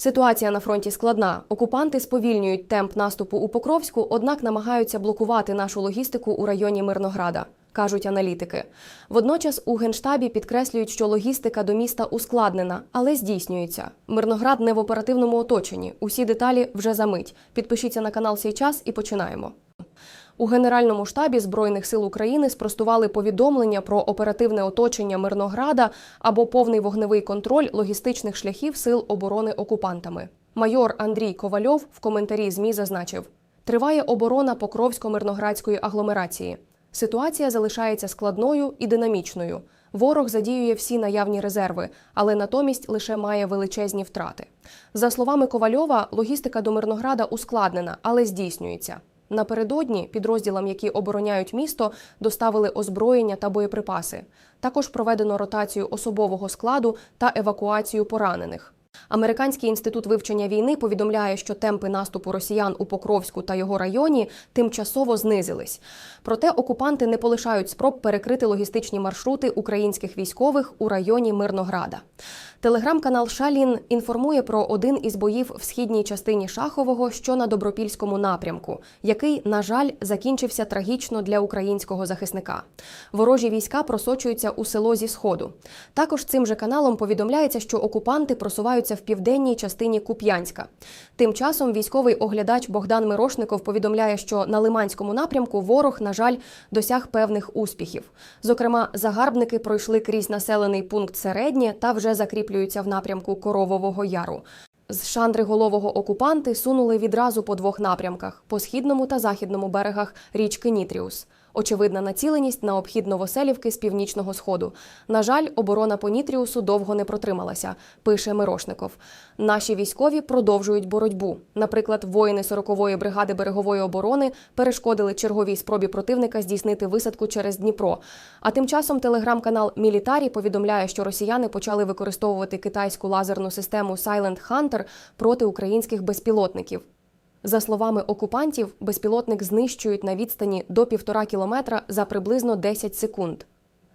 Ситуація на фронті складна. Окупанти сповільнюють темп наступу у Покровську, однак намагаються блокувати нашу логістику у районі Мирнограда. Кажуть аналітики. Водночас у генштабі підкреслюють, що логістика до міста ускладнена, але здійснюється. Мирноград не в оперативному оточенні. Усі деталі вже за мить. Підпишіться на канал «Сей час» і починаємо. У Генеральному штабі Збройних сил України спростували повідомлення про оперативне оточення Мирнограда або повний вогневий контроль логістичних шляхів сил оборони окупантами. Майор Андрій Ковальов в коментарі ЗМІ зазначив: триває оборона Покровсько-мирноградської агломерації. Ситуація залишається складною і динамічною. Ворог задіює всі наявні резерви, але натомість лише має величезні втрати. За словами Ковальова, логістика до Мирнограда ускладнена, але здійснюється. Напередодні підрозділам, які обороняють місто, доставили озброєння та боєприпаси. Також проведено ротацію особового складу та евакуацію поранених. Американський інститут вивчення війни повідомляє, що темпи наступу росіян у Покровську та його районі тимчасово знизились. Проте окупанти не полишають спроб перекрити логістичні маршрути українських військових у районі Мирнограда. Телеграм-канал Шалін інформує про один із боїв в східній частині Шахового, що на добропільському напрямку, який, на жаль, закінчився трагічно для українського захисника. Ворожі війська просочуються у село зі сходу. Також цим же каналом повідомляється, що окупанти просуваються в південній частині Куп'янська. Тим часом військовий оглядач Богдан Мирошников повідомляє, що на Лиманському напрямку ворог, на жаль, досяг певних успіхів. Зокрема, загарбники пройшли крізь населений пункт середнє та вже закріплюються в напрямку Коровового Яру. З Шандриголового окупанти сунули відразу по двох напрямках по східному та західному берегах річки Нітріус. Очевидна націленість на обхід Новоселівки з північного сходу. На жаль, оборона по Нітріусу довго не протрималася, пише Мирошников. Наші військові продовжують боротьбу. Наприклад, воїни 40-ї бригади берегової оборони перешкодили черговій спробі противника здійснити висадку через Дніпро. А тим часом телеграм-канал Мілітарі повідомляє, що росіяни почали використовувати китайську лазерну систему Silent Hunter проти українських безпілотників. За словами окупантів, безпілотник знищують на відстані до півтора кілометра за приблизно 10 секунд.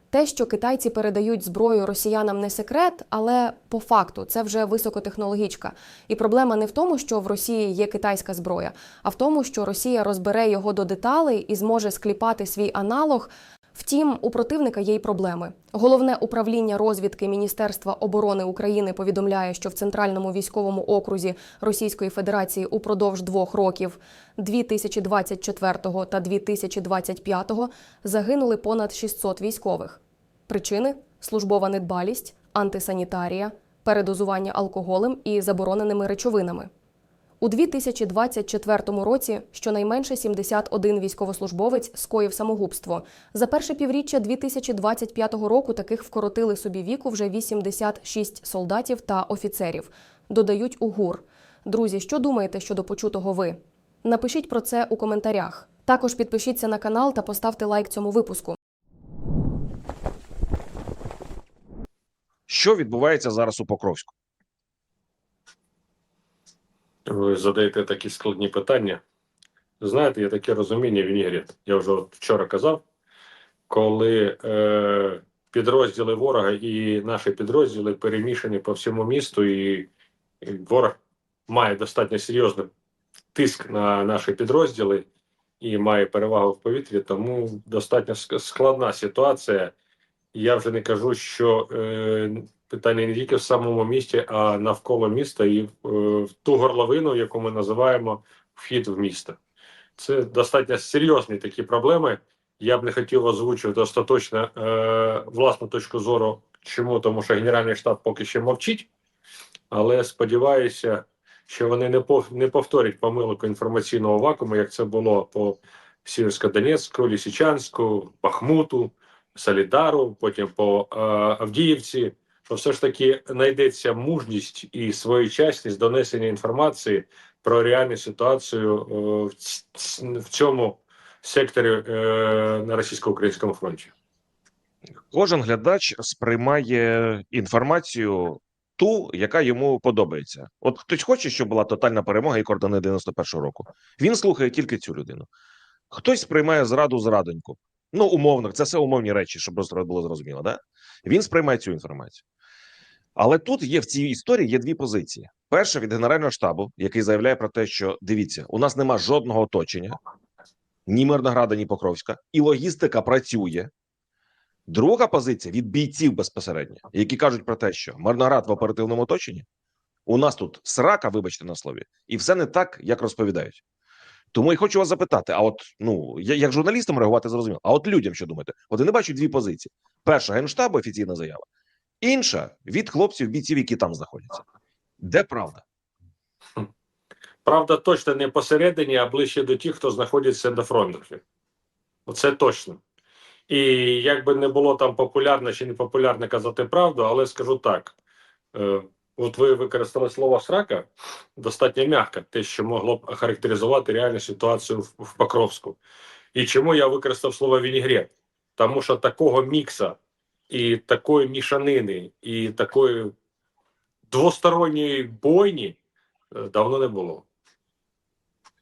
Те, що китайці передають зброю росіянам, не секрет, але по факту це вже високотехнологічка. І проблема не в тому, що в Росії є китайська зброя, а в тому, що Росія розбере його до деталей і зможе скліпати свій аналог. Втім, у противника є й проблеми. Головне управління розвідки Міністерства оборони України повідомляє, що в центральному військовому окрузі Російської Федерації упродовж двох років 2024 та 2025 загинули понад 600 військових. Причини службова недбалість, антисанітарія, передозування алкоголем і забороненими речовинами. У 2024 році щонайменше 71 військовослужбовець скоїв самогубство. За перше півріччя 2025 року таких вкоротили собі віку вже 86 солдатів та офіцерів. Додають у ГУР. Друзі, що думаєте щодо почутого ви? Напишіть про це у коментарях. Також підпишіться на канал та поставте лайк цьому випуску. Що відбувається зараз у Покровську? Ви задаєте такі складні питання. Знаєте, є таке розуміння в ігрі. Я вже вчора казав, коли е, підрозділи ворога і наші підрозділи перемішані по всьому місту, і, і ворог має достатньо серйозний тиск на наші підрозділи і має перевагу в повітрі, тому достатньо складна ситуація. Я вже не кажу, що е, питання не тільки в самому місті, а навколо міста і в, е, ту горловину, яку ми називаємо вхід в місто. Це достатньо серйозні такі проблеми. Я б не хотів озвучувати остаточно е, власну точку зору. Чому? Тому що Генеральний штаб поки що мовчить, але сподіваюся, що вони не не повторять помилок інформаційного вакууму, як це було по Сіверсько-Донецьку, Лісичанську, Бахмуту, Солідару, потім по е, Авдіївці. Що все ж таки знайдеться мужність і своєчасність донесення інформації про реальну ситуацію е, в, цьому секторі е, на російсько-українському фронті. Кожен глядач сприймає інформацію ту, яка йому подобається. От хтось хоче, щоб була тотальна перемога і кордони 91-го року. Він слухає тільки цю людину. Хтось сприймає зраду зрадоньку. Ну, умовно, це все умовні речі, щоб просто було зрозуміло. Да? Він сприймає цю інформацію. Але тут є в цій історії є дві позиції: перша від генерального штабу, який заявляє про те, що дивіться, у нас нема жодного оточення, ні Мирнограда, ні Покровська, і логістика працює. Друга позиція від бійців безпосередньо, які кажуть про те, що Мирноград в оперативному оточенні, у нас тут срака, вибачте на слові, і все не так, як розповідають. Тому і хочу вас запитати: а от ну я як журналістам реагувати зрозуміло. А от людям що думаєте? От я не бачу дві позиції: перша генштабу офіційна заява, інша від хлопців, бійців, які там знаходяться. Де правда? Правда, точно не посередині, а ближче до тих, хто знаходиться на фронті. Оце точно. І як би не було там популярно чи не популярно казати правду, але скажу так: е, от ви використали слово срака достатньо м'яко, те, що могло б характеризувати реальну ситуацію в, в Покровську. І чому я використав слово вінігрет? Тому що такого мікса і такої мішанини, і такої двосторонньої бойні е, давно не було.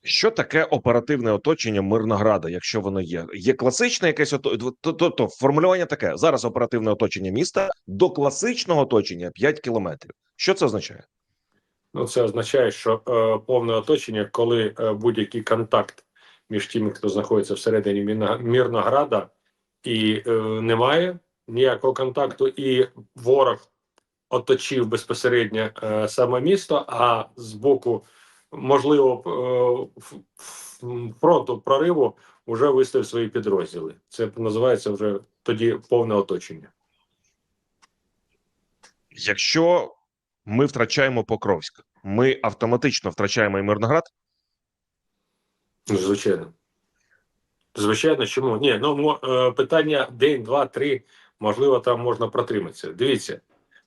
Що таке оперативне оточення Мирнограда, якщо воно є? Є класичне якесь ото... то, то, то формулювання таке: зараз оперативне оточення міста до класичного оточення 5 кілометрів. Що це означає? Ну, це означає, що е, повне оточення, коли е, будь-який контакт між тими, хто знаходиться всередині Мірнограда, і е, немає ніякого контакту, і ворог оточив безпосередньо е, саме місто, а з боку, можливо, е, фронту прориву вже виставив свої підрозділи. Це називається вже тоді повне оточення. Якщо ми втрачаємо Покровськ, ми автоматично втрачаємо і Мирноград. Звичайно. Звичайно, чому? Ні, ну е, питання день, два, три, можливо, там можна протриматися. Дивіться,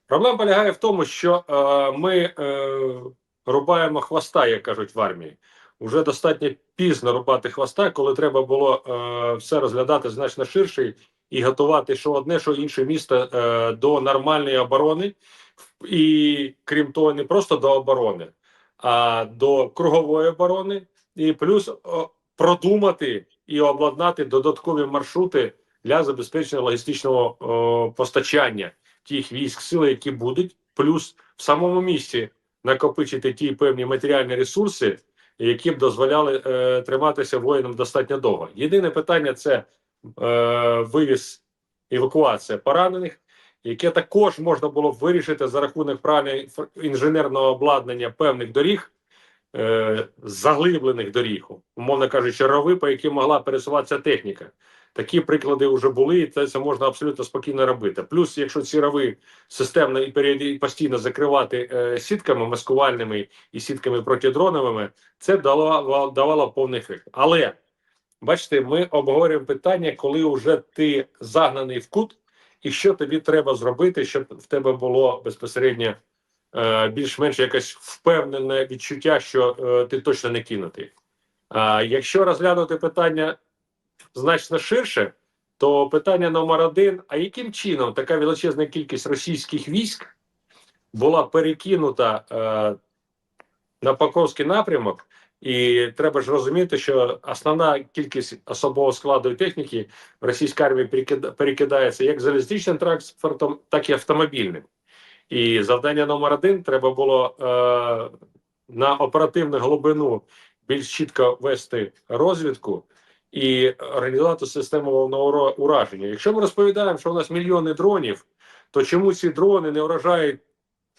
проблема полягає в тому, що е, ми е, рубаємо хвоста, як кажуть в армії. Уже достатньо пізно рубати хвоста, коли треба було е, все розглядати значно ширше і готувати що одне, що інше місто е, до нормальної оборони. І крім того, не просто до оборони, а до кругової оборони, і плюс о, продумати і обладнати додаткові маршрути для забезпечення логістичного о, постачання тих військ сили, які будуть, плюс в самому місті накопичити ті певні матеріальні ресурси, які б дозволяли е, триматися воїнам достатньо довго. Єдине питання це е, вивіз евакуація поранених. Яке також можна було б вирішити за рахунок правильного інженерного обладнання певних доріг, е, заглиблених доріг, умовно кажучи, рови, по яким могла пересуватися техніка. Такі приклади вже були, і це, можна абсолютно спокійно робити. Плюс, якщо ці рови системно і періоди- постійно закривати е, сітками маскувальними і сітками протидроновими, це давало, давало повний ефект. Але бачите, ми обговорюємо питання, коли вже ти загнаний в кут, і що тобі треба зробити, щоб в тебе було безпосередньо е, більш-менш якесь впевнене відчуття, що е, ти точно не кинутий. А якщо розглянути питання значно ширше, то питання номер один: а яким чином така величезна кількість російських військ була перекинута е, на Покровський напрямок? І треба ж розуміти, що основна кількість особового складу і техніки російській армії перекидається як залізничним транспортом, так і автомобільним. І завдання номер один треба було е, на оперативну глибину більш чітко вести розвідку і організувати систему головного ураження. Якщо ми розповідаємо, що у нас мільйони дронів, то чому ці дрони не вражають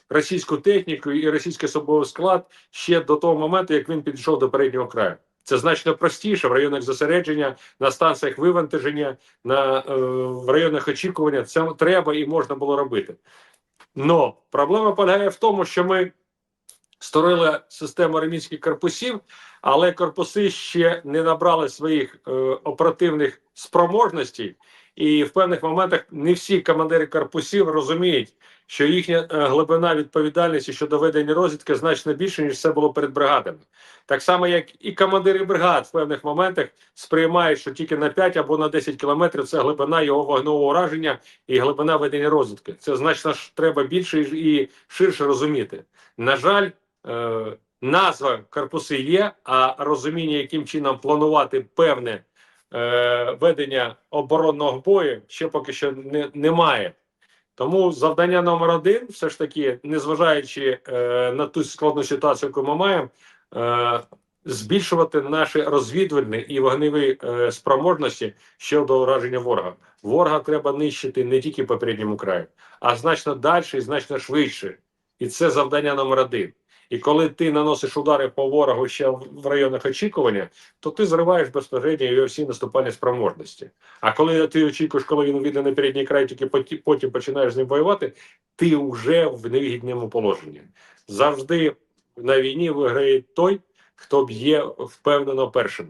російську техніку і російський особовий склад ще до того моменту, як він підійшов до переднього краю? Це значно простіше в районах зосередження, на станціях вивантаження, на е, в районах очікування. Це треба і можна було робити. Но проблема полягає в тому, що ми створили систему армійських корпусів, але корпуси ще не набрали своїх е, оперативних спроможностей, і в певних моментах не всі командири корпусів розуміють, що їхня е, глибина відповідальності щодо ведення розвідки значно більше, ніж це було перед бригадами. Так само, як і командири бригад в певних моментах сприймають, що тільки на 5 або на 10 кілометрів це глибина його вогневого ураження і глибина ведення розвідки. Це значно ж треба більше і ширше розуміти. На жаль, назва корпуси є, а розуміння, яким чином планувати певне е, ведення оборонного бою, ще поки що не, немає. Тому завдання номер один, все ж таки, незважаючи е, на ту складну ситуацію, яку ми маємо, е, збільшувати наші розвідувальні і вогневі е, спроможності щодо ураження ворога. Ворога треба нищити не тільки по передньому краю, а значно далі і значно швидше. І це завдання номер один. І коли ти наносиш удари по ворогу ще в районах очікування, то ти зриваєш безпосередньо його всі наступальні спроможності. А коли ти очікуєш, коли він увійде на передній край, тільки поті- потім починаєш з ним воювати, ти вже в невигідному положенні. Завжди на війні виграє той, хто б'є впевнено першим.